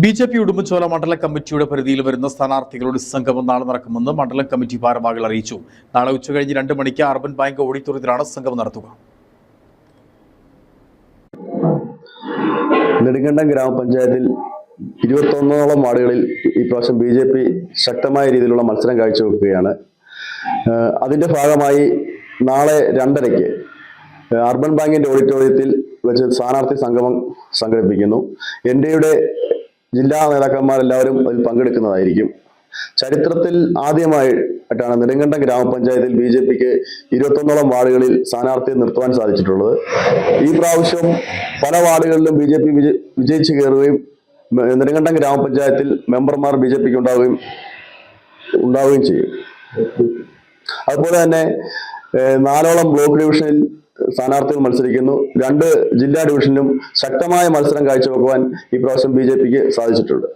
B J P Udumbanchola മണ്ഡലം കമ്മിറ്റിയുടെ പരിധിയിൽ വരുന്ന സ്ഥാനാർത്ഥികളുടെ സംഗമം നാളെ നടക്കുമെന്ന് മണ്ഡലം കമ്മിറ്റി ഭാരവാഹികൾ അറിയിച്ചു. നാളെ ഉച്ചകഴിഞ്ഞ് രണ്ട് മണിക്ക് അർബൻ ബാങ്ക് ഓഡിറ്റോറിയത്തിലാണ് സംഗമം നടത്തുക. നെടുങ്കണ്ടം ഗ്രാമപഞ്ചായത്തിൽ ഇരുപത്തൊന്നോളം വാർഡുകളിൽ ഈ പ്രാവശ്യം ബി ജെ പി ശക്തമായ രീതിയിലുള്ള മത്സരം കാഴ്ചവെക്കുകയാണ്. അതിന്റെ ഭാഗമായി നാളെ രണ്ടരയ്ക്ക് അർബൻ ബാങ്കിന്റെ ഓഡിറ്റോറിയത്തിൽ വെച്ച് സ്ഥാനാർത്ഥി സംഗമം സംഘടിപ്പിക്കുന്നു. എൻ ഡിയുടെ ജില്ലാ നേതാക്കന്മാരെല്ലാവരും അതിൽ പങ്കെടുക്കുന്നതായിരിക്കും. ചരിത്രത്തിൽ ആദ്യമായിട്ടാണ് നെടുങ്കണ്ടം ഗ്രാമപഞ്ചായത്തിൽ ബി ജെ പിക്ക് ഇരുപത്തൊന്നോളം വാർഡുകളിൽ സ്ഥാനാർത്ഥിയെ നിർത്തുവാൻ സാധിച്ചിട്ടുള്ളത്. ഈ പ്രാവശ്യം പല വാർഡുകളിലും ബി ജെ പി വിജയിച്ചു കയറുകയും നെടുങ്കണ്ടം ഗ്രാമപഞ്ചായത്തിൽ മെമ്പർമാർ ബി ജെ പിക്ക് ഉണ്ടാവുകയും ഉണ്ടാവുകയും ചെയ്യും. അതുപോലെ തന്നെ നാലോളം ബ്ലോക്ക് ഡിവിഷനിൽ സ്ഥാനാർത്ഥികൾ മത്സരിക്കുന്നു. രണ്ട് ജില്ലാ ഡിവിഷനിലും ശക്തമായ മത്സരം കാഴ്ചവെക്കുവാൻ ഈ പ്രാവശ്യം ബി സാധിച്ചിട്ടുണ്ട്.